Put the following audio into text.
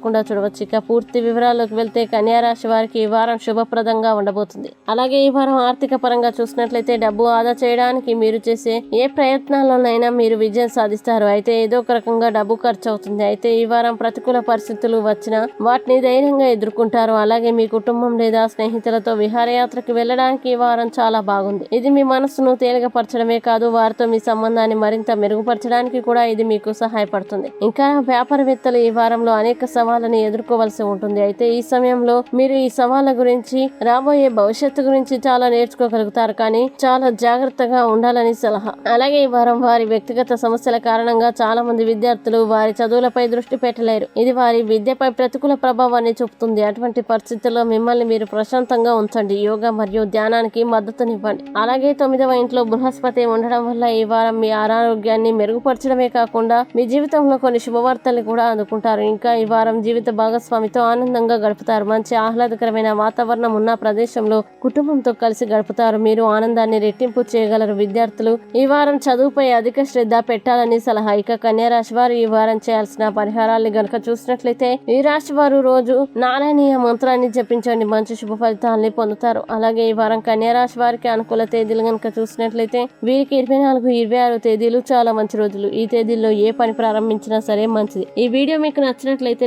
తప్పకుండా చూడవచ్చు. ఇక పూర్తి వివరాల్లోకి వెళ్తే కన్యారాశి వారికి ఈ వారం శుభప్రదంగా ఉండబోతుంది. అలాగే ఈ వారం ఆర్థిక పరంగా చూసినట్లయితే డబ్బు ఆదా చేయడానికి మీరు చేసే ఏ ప్రయత్నాల్లోనైనా మీరు విజయం సాధిస్తారు. అయితే ఏదో ఒక రకంగా డబ్బు ఖర్చు అవుతుంది. అయితే ఈ వారం ప్రతికూల పరిస్థితులు వచ్చినా వాటిని ధైర్యంగా ఎదుర్కొంటారు. అలాగే మీ కుటుంబం లేదా స్నేహితులతో విహారయాత్రకు వెళ్ళడానికి ఈ వారం చాలా బాగుంది. ఇది మీ మనసును తేలికపరచడమే కాదు వారితో మీ సంబంధాన్ని మరింత మెరుగుపరచడానికి కూడా ఇది మీకు సహాయపడుతుంది. ఇంకా వ్యాపారవేత్తలు ఈ వారంలో అనేక సవాళ్ళని ఎదుర్కోవాల్సి ఉంటుంది. అయితే ఈ సమయంలో మీరు ఈ సవాళ్ళ గురించి రాబోయే భవిష్యత్తు గురించి చాలా నేర్చుకోగలుగుతారు. కానీ చాలా జాగ్రత్తగా ఉండాలని సలహా. అలాగే ఈ వారం వారి వ్యక్తిగత సమస్యల కారణంగా చాలా మంది విద్యార్థులు వారి చదువులపై దృష్టి పెట్టలేరు. ఇది వారి విద్యపై ప్రతికూల ప్రభావాన్ని చూపుతుంది. అటువంటి పరిస్థితుల్లో మిమ్మల్ని మీరు ప్రశాంతంగా ఉంచండి. యోగా మరియు ధ్యానానికి మద్దతునివ్వండి. అలాగే తొమ్మిదవ ఇంట్లో బృహస్పతి ఉండడం వల్ల ఈ వారం మీ ఆరోగ్యాన్ని మెరుగుపరచడమే కాకుండా మీ జీవితంలో కొన్ని శుభవార్తల్ని కూడా అందుకుంటారు. ఇంకా ఈ వారం జీవిత భాగస్వామితో ఆనందంగా గడుపుతారు. మంచి ఆహ్లాదకరమైన వాతావరణం ఉన్న ప్రదేశంలో కుటుంబంతో కలిసి గడుపుతారు. మీరు ఆనందాన్ని రెట్టింపు చేయగలరు. విద్యార్థులు ఈ వారం చదువుపై అధిక శ్రద్ధ పెట్టాలని సలహా. ఇక కన్యా రాశి వారు ఈ వారం చేయాల్సిన పరిహారాన్ని గనక చూసినట్లయితే ఈ రాశి వారు రోజు నారాయణీయ మంత్రాన్ని జపించండి. మంచి శుభ ఫలితాలని పొందుతారు. అలాగే ఈ వారం కన్యా రాశి వారికి అనుకూల తేదీలు గనక చూసినట్లయితే వీరికి ఇరవై నాలుగు ఇరవై ఆరు తేదీలు చాలా మంచి రోజులు. ఈ తేదీల్లో ఏ పని ప్రారంభించినా సరే మంచిది. ఈ వీడియో మీకు నచ్చినట్లయితే